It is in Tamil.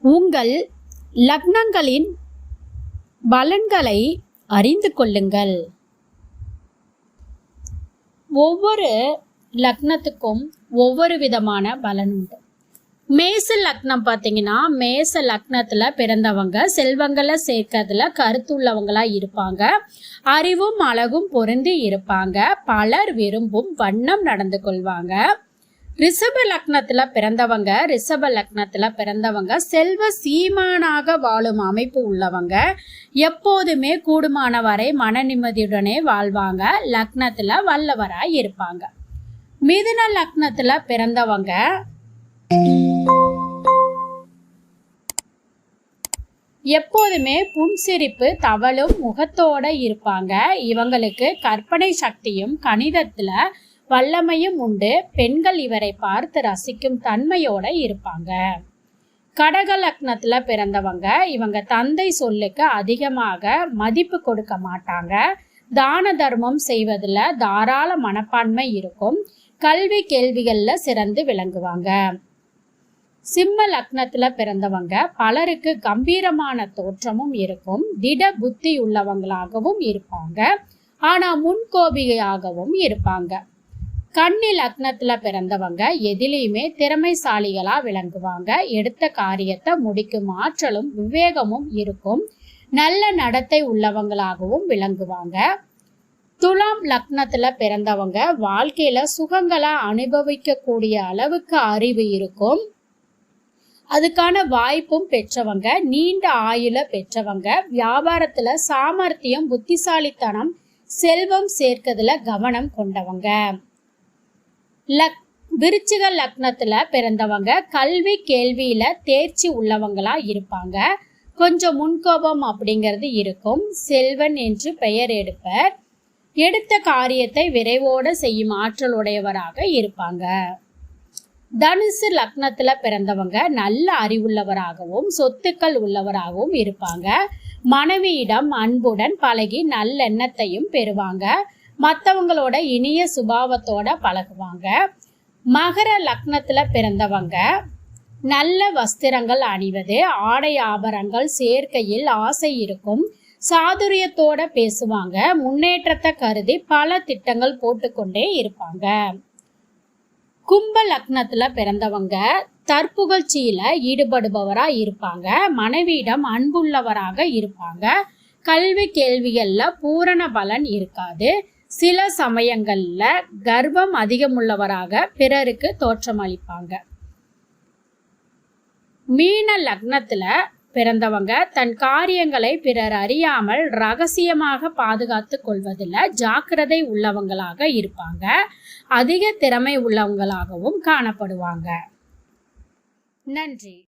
உங்கள் லக்னங்களின் பலன்களை அறிந்து கொள்ளுங்கள். ஒவ்வொரு லக்னத்துக்கும் ஒவ்வொரு விதமான பலன் உண்டு. மேச லக்னம் பார்த்தீங்கன்னா மேச லக்னத்தில் பிறந்தவங்க செல்வங்களை சேர்க்கறதுல கருத்துள்ளவங்களா இருப்பாங்க. அறிவும் அழகும் பொருந்தி இருப்பாங்க. பலர் விரும்பும் வண்ணம் நடந்து கொள்வாங்க. ரிஷப லக்னத்துல பிறந்தவங்க ரிஷப லக்னத்துல பிறந்தவங்க செல்வ சீமானாக வாழும் அமைப்பு உள்ளவங்க எப்போதுமே கூடுமான வரை மன நிம்மதியுடனே வாழ்வாங்க லக்னத்துல வல்லவராய் இருப்பாங்க. மிதுன லக்னத்துல பிறந்தவங்க எப்போதுமே புன்சிரிப்பு தவளும் முகத்தோட இருப்பாங்க. இவங்களுக்கு கற்பனை சக்தியும் கணிதத்துல வல்லமையும் உண்டு. பெண்கள் இவரை பார்த்து ரசிக்கும் தன்மையோட இருப்பாங்க. கடக லக்னத்துல பிறந்தவங்க இவங்க தந்தை சொல்லுக்கு அதிகமாக மதிப்பு கொடுக்க மாட்டாங்க. தான தர்மம் செய்வதில் தாராள மனப்பான்மை இருக்கும். கல்வி கேள்விகள்ல சிறந்து விளங்குவாங்க. சிம்ம லக்னத்துல பிறந்தவங்க பலருக்கு கம்பீரமான தோற்றமும் இருக்கும். திட புத்தி உள்ளவங்களாகவும் இருப்பாங்க. ஆனா முன்கோபியாகவும் இருப்பாங்க. கன்னி லக்னத்துல பிறந்தவங்க எதிலையுமே திறமைசாலிகளா விளங்குவாங்க. எடுத்த காரியத்தை முடிக்கும் ஆற்றலும் விவேகமும் இருக்கும். நல்ல நடத்தை உள்ளவங்களாகவும் விளங்குவாங்க. துலாம் லக்னத்துல பிறந்தவங்க வாழ்க்கையில சுகங்களா அனுபவிக்க கூடிய அளவுக்கு அறிவு இருக்கும். அதுக்கான வாய்ப்பும் பெற்றவங்க நீண்ட ஆயுள பெற்றவங்க வியாபாரத்துல சாமர்த்தியம் புத்திசாலித்தனம் செல்வம் சேர்க்கறதுல கவனம் கொண்டவங்க. லக் விருச்சிக லக்னத்துல பிறந்தவங்க கல்வி கேள்வியில தேர்ச்சி உள்ளவங்களா இருப்பாங்க. கொஞ்சம் முன்கோபம் அப்படிங்கிறது இருக்கும். செல்வன் என்று பெயர் எடுப்பர். எடுத்த காரியத்தை விரைவோட செய்யும் ஆற்றலுடையவராக இருப்பாங்க. தனுசு லக்னத்துல பிறந்தவங்க நல்ல அறிவுள்ளவராகவும் சொத்துக்கள் உள்ளவராகவும் இருப்பாங்க. மனைவியிடம் அன்புடன் பழகி நல்லெண்ணத்தையும் பெறுவாங்க. மற்றவங்களோட இனிய சுபாவத்தோட பழகுவாங்க. மகர லக்னத்தில் பிறந்தவங்க. நல்ல வஸ்திரங்கள் அணிவது ஆடை ஆபரங்கள் சேர்க்கையில் ஆசை இருக்கும் சாதுரியத்தோட பேசுவாங்க முன்னேற்றத்தை கருதி பல திட்டங்கள் போட்டுக்கொண்டே இருப்பாங்க. கும்ப லக்னத்துல பிறந்தவங்க தற்புகழ்ச்சியில ஈடுபடுபவரா இருப்பாங்க மனைவியிடம் அன்புள்ளவராக இருப்பாங்க கல்வி கேள்விகள்ல பூரண பலன் இருக்காது சில சமயங்களில் கர்வம் அதிகமுள்ளவராக பிறருக்கு தோற்றமளிப்பாங்க மீன லக்னத்தில் பிறந்தவங்க தன் காரியங்களை பிறர் அறியாமல் ரகசியமாக பாதுகாத்து கொள்வதில் ஜாக்கிரதை உள்ளவங்களாக இருப்பாங்க. அதிக திறமை உள்ளவங்களாகவும் காணப்படுவாங்க. நன்றி.